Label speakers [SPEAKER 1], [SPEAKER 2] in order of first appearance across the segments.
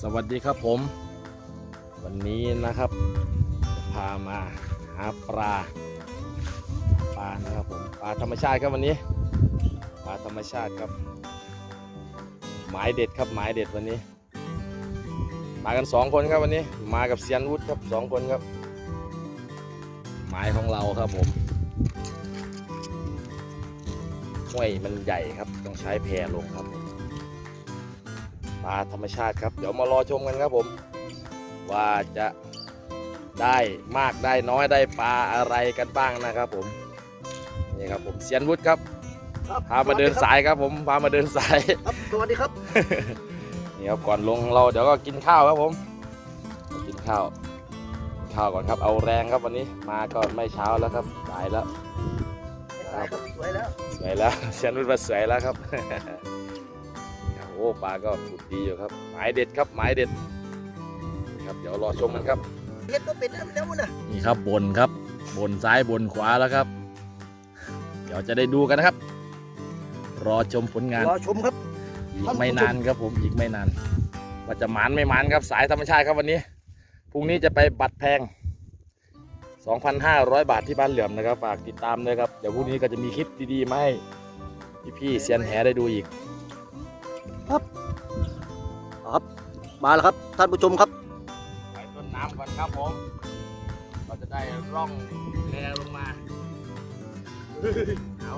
[SPEAKER 1] สวัสดีครับผม วันนี้นะครับจะพามาหาปลาปลานะครับผมปลาธรรมชาติครับวันนี้ปลาธรรมชาติครับ หมายเด็ดครับหมายเด็ดวันนี้ มากันสองคนครับวันนี้ มากับเซียนวุฒิครับสองคนครับ หมายของเราครับผมห้วยมันใหญ่ครับต้องใช้แพลงครับผม ปลาธรรมชาติครับ เดี๋ยวมารอชมกันครับผม ว่าจะได้มากได้น้อยได้ปลาอะไรกันบ้างนะครับผมนี่ครับผมเซียนวุฒิครับ
[SPEAKER 2] ครับ
[SPEAKER 1] พามาเดิน
[SPEAKER 2] สวัสดีครับ
[SPEAKER 1] สายครับผมพามาเดินสาย
[SPEAKER 2] ครับสวัสดีครับ
[SPEAKER 1] นี่ครับก่อนลงเราเดี๋ยวก็กินข้าวครับผม กินข้าวกินข้าวก่อนครับเอาแรงครับวันนี้มาก็ไม่เช้าแล้วครับสายแล้ว
[SPEAKER 2] สายครับสวยแล้ว
[SPEAKER 1] สวยแล้วเซียนวุฒิมาสวยแล้วครับโอ้ปลาก็ผุดดีอยู่ครับ หมายเด็ดครับหมายเด็ดนี่ครับเดี๋ยวรอชมกันครับ
[SPEAKER 2] เฮ็ดก็เป็นแล้วแล้วนะ
[SPEAKER 1] นี่ครับบนครับ บนซ้ายบนขวาแล้วครับ เดี๋ยวจะได้ดูกันนะครับ รอชมผลงาน
[SPEAKER 2] รอชมครับ
[SPEAKER 1] อีกไม่นานครับผมอีกไม่นานว่าจะหมานไม่หมานครับสายธรรมชาติครับวันนี้พรุ่งนี้จะไปบัตรแพง 2,500 บาทที่บ้านเหลื่อมนะครับ ฝากติดตามด้วยครับ เดี๋ยวพรุ่งนี้ก็จะมีคลิปดีๆมาให้พี่ๆเซียนแหได้ดูอีก
[SPEAKER 2] มาแล้วครับท่านผู้ชมครับ
[SPEAKER 1] ไปต้นน้ำก่อนครับผมเราจะได้ร่องแพลงมาเอา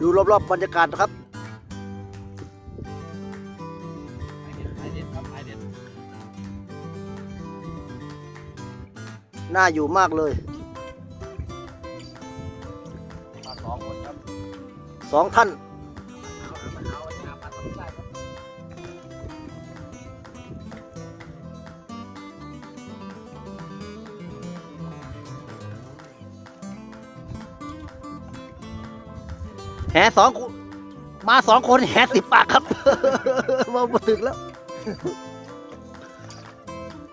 [SPEAKER 2] ดูรอบๆบรรยากาศนะครับ
[SPEAKER 1] ไม้เด็ดไม้เด็ดครับไม้เด็ด
[SPEAKER 2] น่าอยู่มากเลย
[SPEAKER 1] มาสองคนครับ
[SPEAKER 2] สองท่าน แหสองมาสองคนแหสิบปากครับมาบถึงแล้ว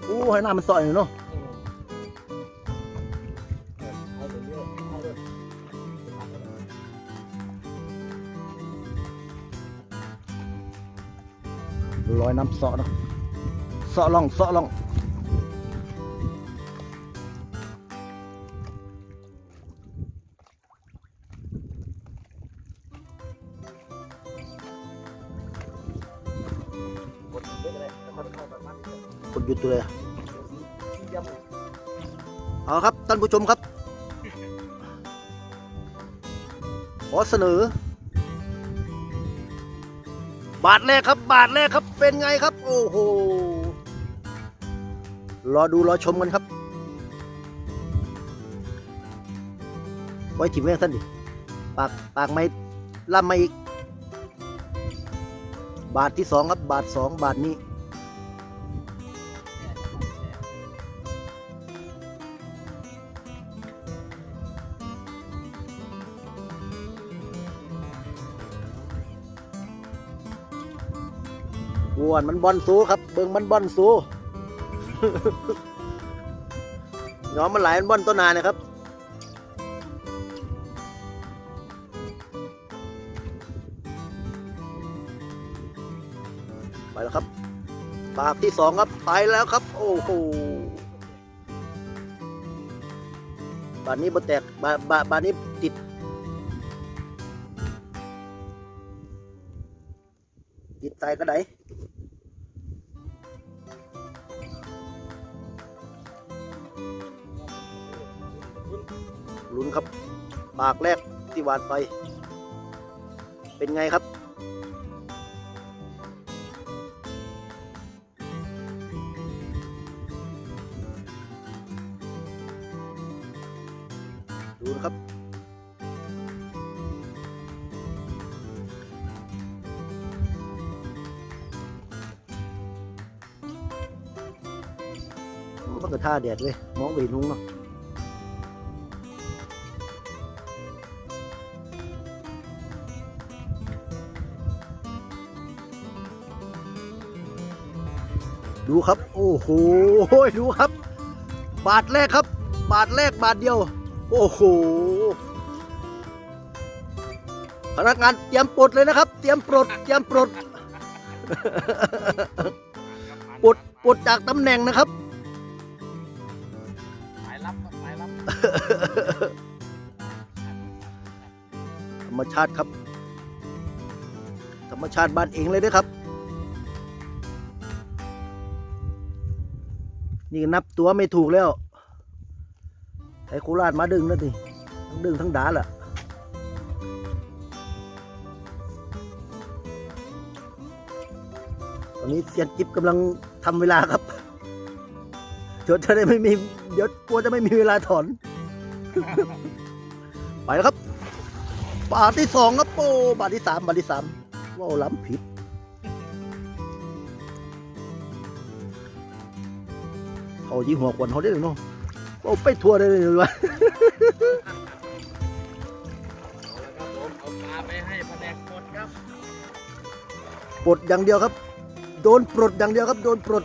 [SPEAKER 2] โอ้ให้หน้ามันสอยหน่เนาะลอยน้ำเสาะเนาะเสาะล่องเสาะล่อง คนหยุดตัวเลยอะเอาครับท่านผู้ชมครับ ขอเสนอ บาทแรกครับ บาทแรกครับเป็นไงครับ โอ้โหรอดูรอชมกันครับ ไว้ถิ่มแม่งท่านดิ ปากปากไม่ล่ำไม่อีก บาทที่สองครับ บาทสองบาทนี้ อ้วนมันบอลสูครับเบิ่งมันบอลสูน้องมันไหลมันบอลต้นนานะครับไปแล้วครับปากที่สองครับไปแล้วครับ โอ้โหบานนี้บแตกบาบาบานนี้ติดติดใจก็ได้ ครับ ปากแรกที่หวานไป เป็นไงครับ ดูนะครับมันก็ท่าแดดเว้ยมองไปนหุงเนาะ ดูครับ โอ้โหดูครับ บาทแรกครับ บาทแรกบาทเดียว โอ้โหพนักงานเตรียมปลดเลยนะครับ เตรียมปลดเตรียมปลด
[SPEAKER 1] ครับมัน
[SPEAKER 2] ดจากตำแหน่งนะครับ
[SPEAKER 1] หมายรับครับหมายรับ
[SPEAKER 2] ธรรมชาติครับ ธรรมชาติบ้านเองเลยนะครับ นี่นับตัวไม่ถูกแล้ว ไอ้โคราชมาดึงแล้วดิทั้งดึงทั้งด่าล่ะตอนนี้เซียนจิ๊บกำลังทำเวลาครับเดี๋ยวจะได้ไม่มีเดี๋ยวกลัวจะไม่มีเวลาถอน ไปแล้วครับ บาทที่สองครับโอ้บาทที่สามบาทที่สามว้าวล้ำผิด เขายิงหัวควันเขาได้เลยเนาะโอ้ไปทัวร์ได้เลย
[SPEAKER 1] เอ
[SPEAKER 2] วะา
[SPEAKER 1] ละครับผมเอาปลาไปให้แผนกกดครับ
[SPEAKER 2] ปลดอย่างเดียวครับ โดนปลดอย่างเดียวครับ โดนปลด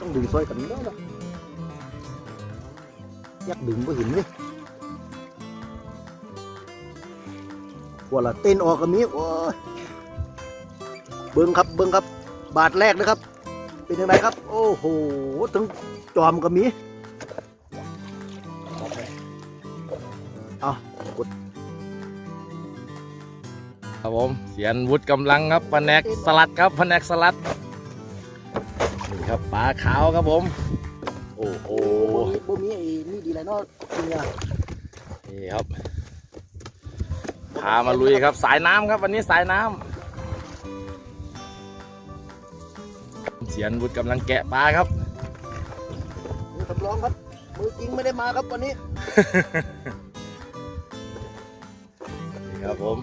[SPEAKER 2] ต้องดึงซอยกันแล้วนะอยากดึงก็เห็นเลยว่าละเต้นออกกับมีโอ้ยเบิ้งครับเบิ้งครับ บาทแรกนะครับ เป็นยังไงครับ โอ้โหถึงจอมกับมีเอากด
[SPEAKER 1] ครับผมเสียนวุฒิกำลังครับแผนกสลัดครับแผนกสลัดนี่ครับปลาขาวครับผม โอ้โห
[SPEAKER 2] โอ้บ่มีไอ้นี่ดีไรเนาะเนี่ย
[SPEAKER 1] นี่ครับพามาลุยครับสายน้ำครับ วันนี้สายน้ำ สียนวุฒิกำลังแกะปลาครับ
[SPEAKER 2] มือสำรองครับ มือจริงไม่ได้มาครับวันนี้
[SPEAKER 1] นี่ครับผม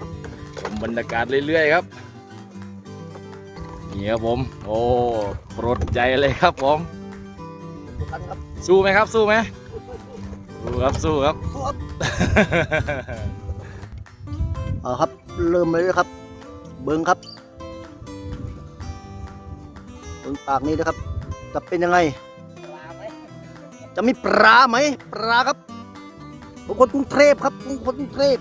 [SPEAKER 1] ชมบรรยากาศเรื่อยๆครับ นี่ครับผม โอ้โปรดใจเลยครับผม
[SPEAKER 2] ทันครับ
[SPEAKER 1] สู้ไหมครับสู้ไหมสู้ครับสู้ครับ
[SPEAKER 2] สู้ครับเอาครับ เริ่มเลยครับ เบิ้งครับ เบิ้งปากนี้นะครับ จะเป็นยังไง จะมีปลาไหมปลาครับผมคนกรุงเทพครับผมคนกรุงเทพ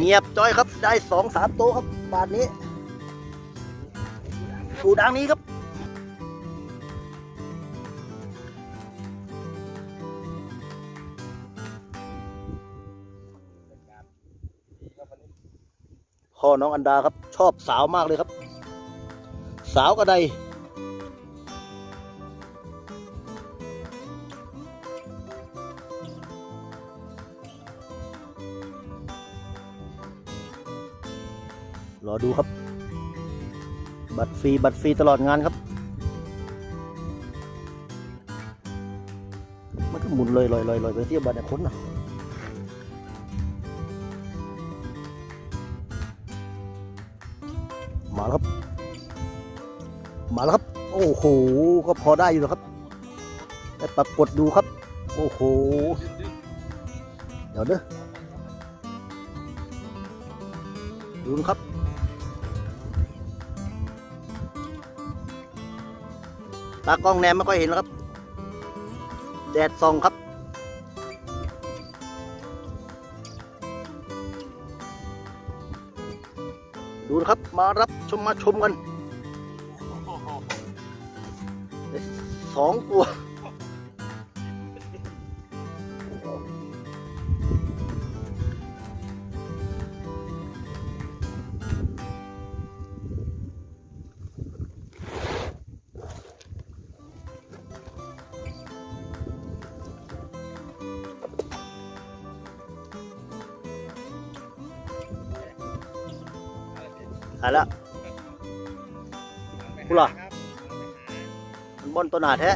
[SPEAKER 2] เงียบจ้อยครับ ได้สองสามโต๊ะครับบาทนี้ ดูดังนี้ครับพ่อน้องอันดาครับ ชอบสาวมากเลยครับ สาวกระไดรอดูครับ บัตรฟรีบัตรฟรีตลอดงานครับ มันก็หมุนเลยลอยลอยลอยไปเที่ยวบัตรเนี่ยคนนะมาแล้วครับ มาแล้วครับ โอ้โห ก็พอได้อยู่นะครับแต่ปรากฏดูครับ โอ้โห เดี๋ยวเด้อดูนะครับ ตากล้องแนมไม่ค่อยเห็นแล้วครับ แดดส่องครับ ดูนะครับ มารับชมมาชมกันสองตัวายละกูเหรอมันบอนตัวหนาแท้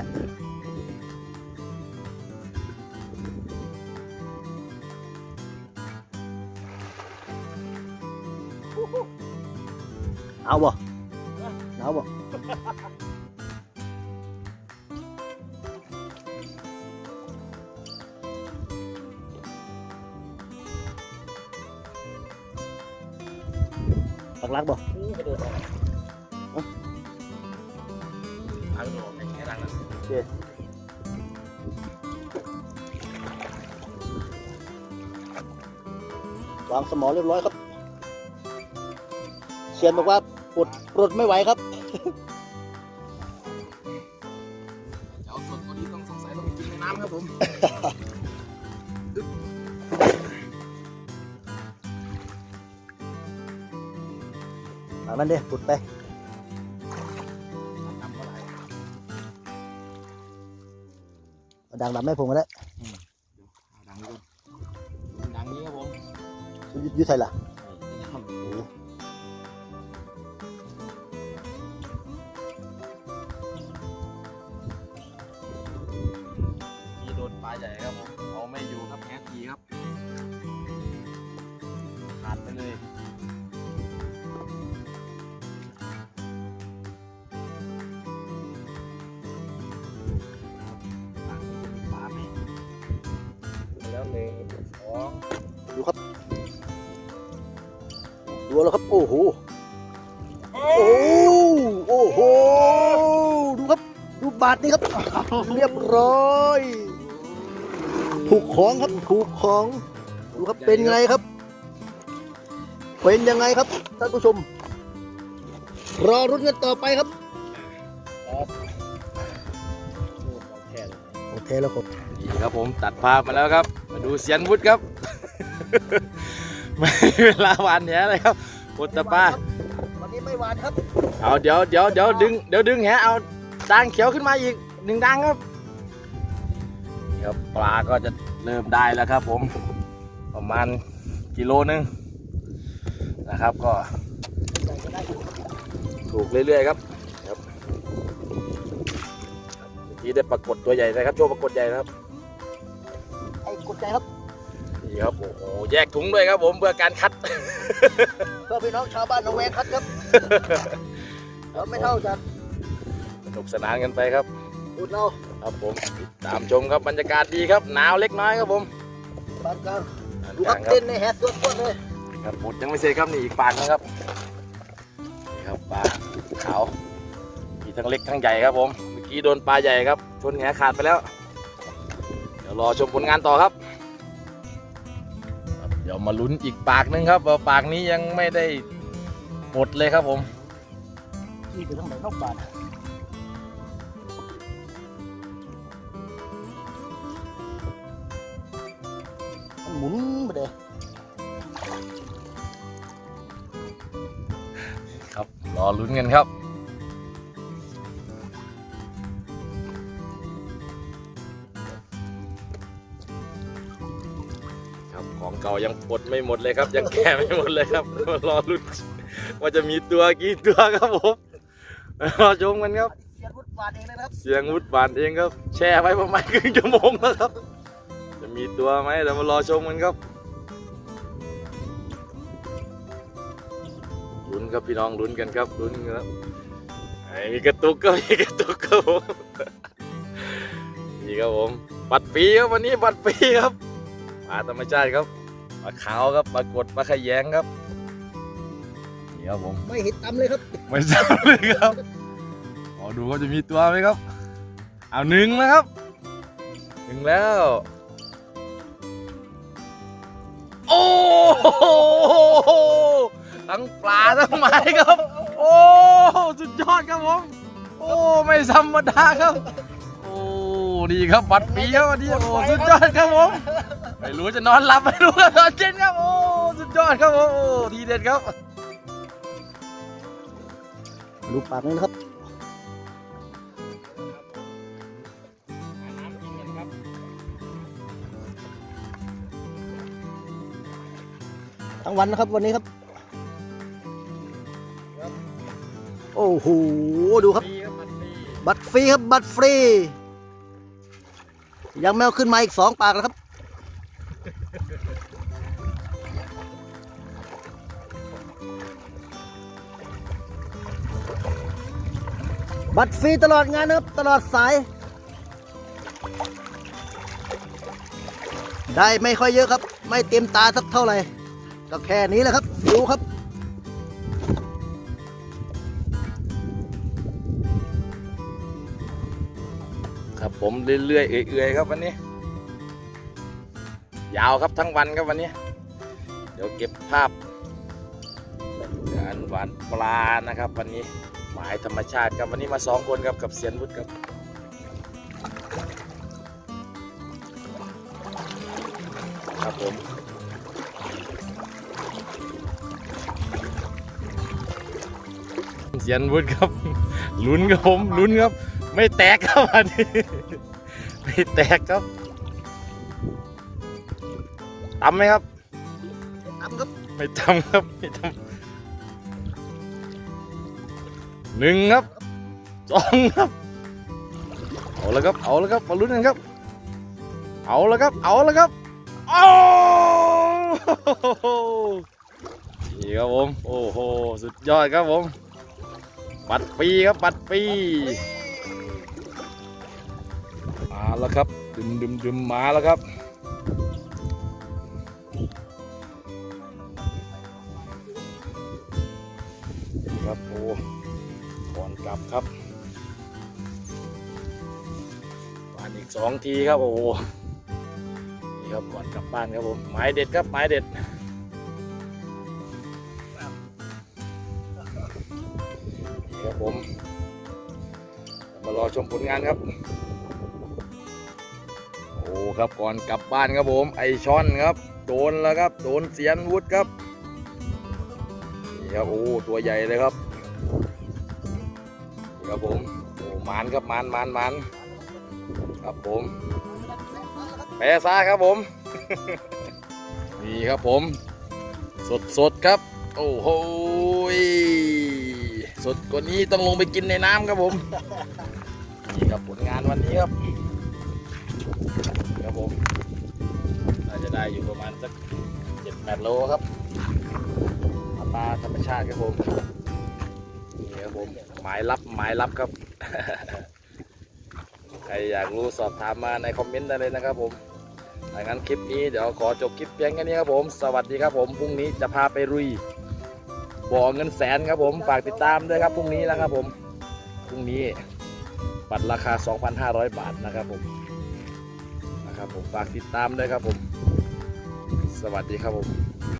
[SPEAKER 2] เอาบ่ ปักลักบ่
[SPEAKER 1] กระโดดออกทางกระโดดออกแค่ทางนั้น
[SPEAKER 2] วางสมอเรียบร้อยครับ เชียนบอกว่าปวดปวดไม่ไหวครับ ทางนั้นเด้ปลดไป
[SPEAKER 1] น้ำเท่าไหร่
[SPEAKER 2] เอาดังดำให้ผมก็ได้
[SPEAKER 1] ดังนี้ก่อนดังนี้ครับผม
[SPEAKER 2] อยืยืดใส่ละ ดูแล้วครับ โอ้โห โอ้โหโอ้โห ดูครับ ดูบาทนี่ครับ เรียบร้อย ถูกของครับ ถูกของ ดูครับ เป็นไงครับ เป็นยังไงครับท่านผู้ชม รอรุ้นกันต่อไปครับโอเคแล้วครับ
[SPEAKER 1] นี่ครับผมตัดภาพมาแล้วครับ มาดูเสียนวุฒิครับ ไม่มีเวลาหวานแหเลยครับพุทธป้า
[SPEAKER 2] วันนี้ไม่หวานครับ
[SPEAKER 1] เอาเดี๋ยวเดี๋ยวเดี๋ยวดึงเดี๋ยวดึงแหเอาด่างเขียวขึ้นมาอีกหนึ่งด่างครับนี่ครับปลาก็จะเริ่มได้แล้วครับ ผม ประมาณกิโลนึงนะครับก็ถูกเรื่อยๆครับครับเมื่อกี้ได้ปรากฏตัวใหญ่นะครับโชว์ปรากฏใหญ่นะครับ
[SPEAKER 2] ไอ้กดใจครับ
[SPEAKER 1] นี่ครับโอ้โหแยกถุงด้วยครับผมเพื่อการคัด
[SPEAKER 2] เพื่อพี่น้องชาวบ้านระแวงครับครับเราไม่เท่าจาก
[SPEAKER 1] สนุกสนานกันไปครับ
[SPEAKER 2] อุดเรา
[SPEAKER 1] ครับผมติดตามชมครับบรรยากาศดีครับหนาวเล็กน้อยครับผม
[SPEAKER 2] ปานกลาง
[SPEAKER 1] ปาน
[SPEAKER 2] ดู
[SPEAKER 1] ก
[SPEAKER 2] ครั
[SPEAKER 1] ลา
[SPEAKER 2] บ
[SPEAKER 1] งครับ
[SPEAKER 2] เต้นในแฮสตัวต้นเลย
[SPEAKER 1] ครับปุดยังไม่เสร็จครับนี่อีกปากนะครับนี่ครับปลาขาวมีทั้งเล็กทั้งใหญ่ครับผมเมื่อกี้โดนปลาใหญ่ครับชนแหขาดไปแล้ว เดี๋ยวรอชมผลงานต่อครับครับ เดี๋ยวมาลุ้นอีกปากนึงครับว่าปากนี้ยังไม่ได้หมดเลยครับผม
[SPEAKER 2] นี่คือทั้งไหนนอกบ้านมันหมุนไปเลย
[SPEAKER 1] ครับรอลุ้นกันครับ เก่ายังปลดไม่หมดเลยครับ ยังแก้ไม่หมดเลยครับรอลุ้นว่าจะมีตัวกี่ตัวครับผมรอชมกันครับ
[SPEAKER 2] เสียงรุดบาดเองเลยนะครับ
[SPEAKER 1] เสียงวุดบานเองครับ แช่ไว้ประมาณครึ่งชั่วโมงแล้วครับ จะมีตัวไหมเดี๋ยวมารอชมกันครับลุ้นครับพี่น้องลุ้นกันครับลุ้นกันครับไอ้มีกระตุกก็มีกระตุกครับผมนี่ครับผมบัตรฟรีครับวันนี้บัตรฟรีครับปลาธรรมชาติครับ ปลาขาวครับปลากดปลาขยงครับนี่ครับผม
[SPEAKER 2] ไม่เห็นตำเลยครับ
[SPEAKER 1] ไม่ทราบเลยครับขอดูว่าจะมีตัวไหมครับเอาหนึ่งแล้วครับหนึ่งแล้ว โอ้โหทั้งปลาทั้งไม้ครับ โอ้สุดยอดครับผมโอ้ไม่ธรรมดาครับ โอ้ดีครับบัตรฟรีครับวันนี้โอ้สุดยอดครับผม ไม่รู้จะนอนหลับไม่รู้จะนอนเจ็นครับโอ้สุดยอดครับโอ้ทีเด็ดครับ
[SPEAKER 2] ดูปากนี่นะครับทั้งวันนะครับวันนี้ครับ โอ้โหดูครับ บัตรฟรีครับบัตรฟรียังแมวขึ้นมาอีกสองปากแล้วครับ บัตรฟรีตลอดงานนับ ตลอดสาย ได้ไม่ค่อยเยอะครับ ไม่เต็มตาสักเท่าไหร่ ก็แค่นี้แหละครับ ดูครับครับ
[SPEAKER 1] ผมเรื่อยๆเอื่อยๆครับวันนี้ ยาวครับทั้งวันครับวันนี้ เดี๋ยวเก็บภาพการหวานปลานะครับวันนี้ มายธรรมชาติครับวันนี้มาสองคนครับกับเซียนวุฒิครับครับผมเซียนวุฒิครับลุ้นครับผมลุ้นครับ ไม่แตกครับอันนี้ไม่แตกครับตำไหมครับ
[SPEAKER 2] ทำครับ
[SPEAKER 1] ไม่ทำครับไม่ทำ หนึ่งครับสองครับเอาแล้วครับเอาแล้วครับมาลุ้นกันครับ เอาแล้วครับเอาแล้วครับโอ้โหนี่ครับผมโอ้โหสุดยอดครับผมปัดปีครับปัดปีมาแล้วครับดึมดึมดึมมาแล้วครับ ครับบานอีกสองทีครับโอ้โหนี่ครับก่อนกลับบ้านครับผมหมายเด็ดครับหมายเด็ดนี่ครับผมมารอชมผลงานครับ โอ้ครับก่อนกลับบ้านครับผมไอช่อนครับ โดนแล้วครับ โดนเสียนวุฒครับนี่ครับโอ้ตัวใหญ่เลยครับ ครับผมโอ้มานครับมานมานมานครับผมแปรซ่าครับผม นี่ครับผม สดสดๆครับ โอ้โหสดกว่านี้ต้องลงไปกินในน้ำครับผม นี่ครับผลงานวันนี้ครับครับผมน่าจะได้อยู่ประมาณสักเจ็ดแปดโลครับปลาธรรมชาติครับผม ครับผมหมายลับหมายลับครับ ใครอยากรู้สอบถามมาในคอมเมนต์ได้เลยนะครับผมถ้างั้นคลิปนี้เดี๋ยวขอจบคลิปเพียงแค่นี้ครับผม สวัสดีครับผมพรุ่งนี้จะพาไปรุยบ่อเงินแสนครับผมฝากติดตามด้วยครับพรุ่งนี้นะครับผมพรุ่งนี้บัตรราคา 2,500 บาทนะครับผมนะครับผมฝากติดตามด้วยครับผม สวัสดีครับผม